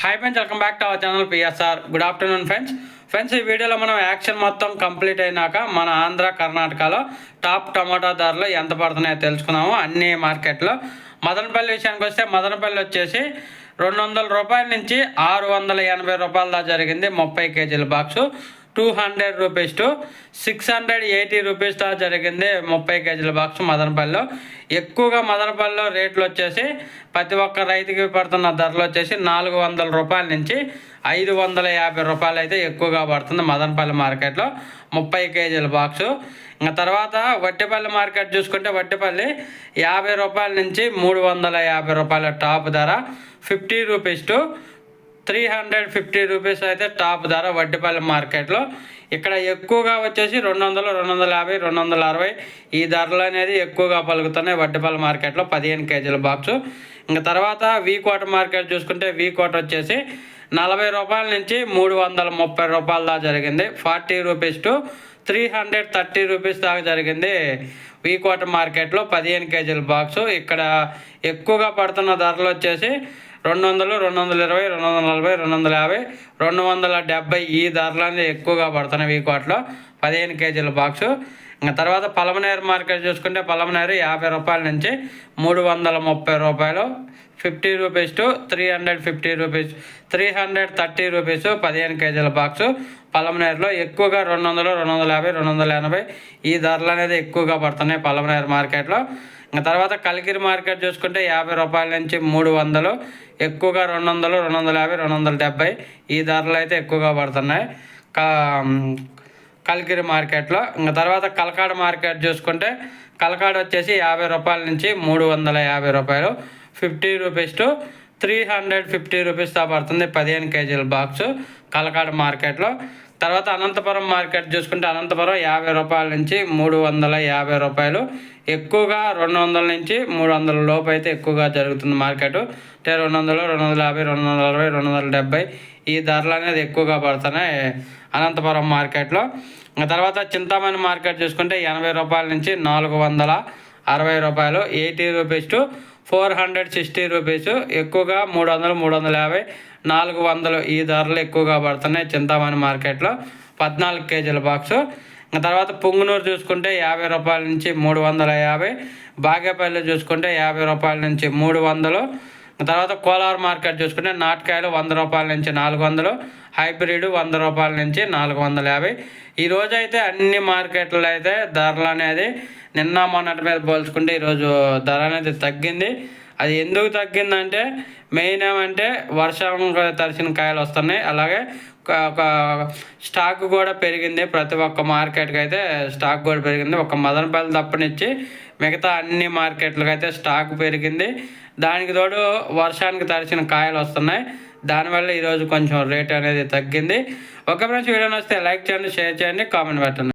Hi friends welcome back to our channel PSR good afternoon friends friends ఈ వీడియోలో మనం action మొత్తం complete అయినాక మన ఆంధ్ర కర్ణాటకలో టాప్ టమాటా ధరలు ఎంత పడుతున్నాయో తెలుసుకున్నాము అన్ని మార్కెట్లో. మదనపల్లి విషయానికి వస్తే మదనపల్లి వచ్చేసి రెండు వందల రూపాయల నుంచి ఆరు వందల ఎనభై రూపాయల దాకా జరిగింది ముప్పై కేజీల box. Two hundred rupees to six hundred eighty rupees దాకా జరిగింది ముప్పై కేజీల బాక్స్ మదనపల్లిలో. ఎక్కువగా మదనపల్లిలో రేట్లు వచ్చేసి ప్రతి ఒక్క రైతుకి పడుతున్న ధరలు వచ్చేసి నాలుగు వందల రూపాయల నుంచి ఐదు వందల యాభై రూపాయలు అయితే ఎక్కువగా పడుతుంది మదనపల్లి మార్కెట్లో ముప్పై కేజీల బాక్సు ఇంకా తర్వాత వట్టిపల్లి మార్కెట్ చూసుకుంటే వట్టిపల్లి యాభై రూపాయల నుంచి మూడు వందల యాభై రూపాయల టాప్ ధర. Fifty rupees to three hundred fifty rupees అయితే టాప్ ధర వడ్డిపల్లి మార్కెట్లో. ఇక్కడ ఎక్కువగా వచ్చేసి రెండు వందలు రెండు వందల యాభై రెండు వందల అరవై. ఈ ధరలు అనేది ఎక్కువగా పలుకుతున్నాయి వడ్డిపల్లి మార్కెట్లో పదిహేను కేజీల బాక్సు. ఇంకా తర్వాత వీ కోట మార్కెట్ చూసుకుంటే వీ కోట వచ్చేసి నలభై రూపాయల నుంచి మూడు వందల ముప్పై రూపాయల దాకా జరిగింది. Forty rupees to three hundred thirty rupees దాకా జరిగింది వీ కోట మార్కెట్లో పదిహేను కేజీల బాక్సు. ఇక్కడ ఎక్కువగా పడుతున్న ధరలు వచ్చేసి రెండు వందలు రెండు వందల ఇరవై రెండు వందల నలభై రెండు వందల యాభై రెండు వందల డెబ్బై ఈ ధరలు అనేది ఎక్కువగా పడుతున్నాయి ఈ కోట్లో. పదిహేను కేజీల బాక్సు. ఇంకా తర్వాత పలమనేరు మార్కెట్ చూసుకుంటే పలమనేరు యాభై రూపాయల నుంచి మూడు వందల ముప్పై రూపాయలు. Fifty rupees to three hundred fifty rupees. Three hundred thirty rupees పదిహేను కేజీల బాక్సు. పలమనేరులో ఎక్కువగా రెండు వందలు రెండు వందల యాభై రెండు వందల ఎనభై ఈ ధరలు అనేది ఎక్కువగా పడుతున్నాయి పలమనేరు మార్కెట్లో. తర్వాత కలికిరి మార్కెట్ చూసుకుంటే యాభై రూపాయల నుంచి మూడు వందలు ఎక్కువగా రెండు వందలు రెండు వందల యాభై రెండు వందల డెబ్బై ఈ ధరలు అయితే ఎక్కువగా పడుతున్నాయి. కలికిరి మార్కెట్లో. ఇంకా తర్వాత కలకాడ మార్కెట్ చూసుకుంటే కలకాడ వచ్చేసి యాభై రూపాయల నుంచి మూడు వందల యాభై రూపాయలు. Fifty rupees to three hundred fifty rupees దా పడుతుంది పదిహేను కేజీల బాక్సు కలకాడ మార్కెట్లో. తర్వాత అనంతపురం మార్కెట్ చూసుకుంటే అనంతపురం యాభై రూపాయల నుంచి మూడు వందల యాభై రూపాయలు. ఎక్కువగా రెండు వందల నుంచి మూడు వందల లోపు అయితే ఎక్కువగా జరుగుతుంది మార్కెట్. అంటే రెండు వందలు రెండు వందల యాభై రెండు వందల అరవై రెండు వందల డెబ్బై ఈ ధరలు అనేది ఎక్కువగా పడుతున్నాయి అనంతపురం మార్కెట్లో. తర్వాత చింతామణి మార్కెట్ చూసుకుంటే ఎనభై రూపాయల నుంచి నాలుగు వందల అరవై రూపాయలు. Eighty rupees to four hundred sixty rupees. ఎక్కువగా మూడు వందలు మూడు వందల యాభై. నాలుగు వందలు ఈ ధరలు ఎక్కువగా పడుతున్నాయి చింతామణి మార్కెట్లో. పద్నాలుగు కేజీల బాక్సు. ఇంకా తర్వాత పొంగునూరు చూసుకుంటే యాభై రూపాయల నుంచి మూడు వందల యాభై. బాగేపల్లి చూసుకుంటే యాభై రూపాయల నుంచి మూడు వందలు. తర్వాత కోలార్ మార్కెట్ చూసుకుంటే నాటకాయలు వంద రూపాయల నుంచి నాలుగు వందలు. హైబ్రిడ్ వంద రూపాయల నుంచి నాలుగు వందల యాభై. ఈరోజు అయితే అన్ని మార్కెట్లో అయితే ధరలు అనేది నిన్న మొన్నటి మీద పోల్చుకుంటే ఈరోజు ధర అనేది తగ్గింది. అది ఎందుకు తగ్గిందంటే మెయిన్ ఏమంటే వర్షం తరిచిన కాయలు వస్తున్నాయి. అలాగే ఒక- స్టాక్ కూడా పెరిగింది. ప్రతి ఒక్క మార్కెట్కి అయితే స్టాక్ కూడా పెరిగింది. ఒక మదనపల్లి తప్పనిచ్చి మిగతా అన్ని మార్కెట్లకు అయితే స్టాక్ పెరిగింది. దానికి తోడు వర్షానికి తడిచిన కాయలు వస్తున్నాయి. దానివల్ల ఈరోజు కొంచెం రేట్ అనేది తగ్గింది. ఒక ఫ్రెండ్స్ వీడియో వస్తే లైక్ చేయండి షేర్ చేయండి కామెంట్ పెట్టండి.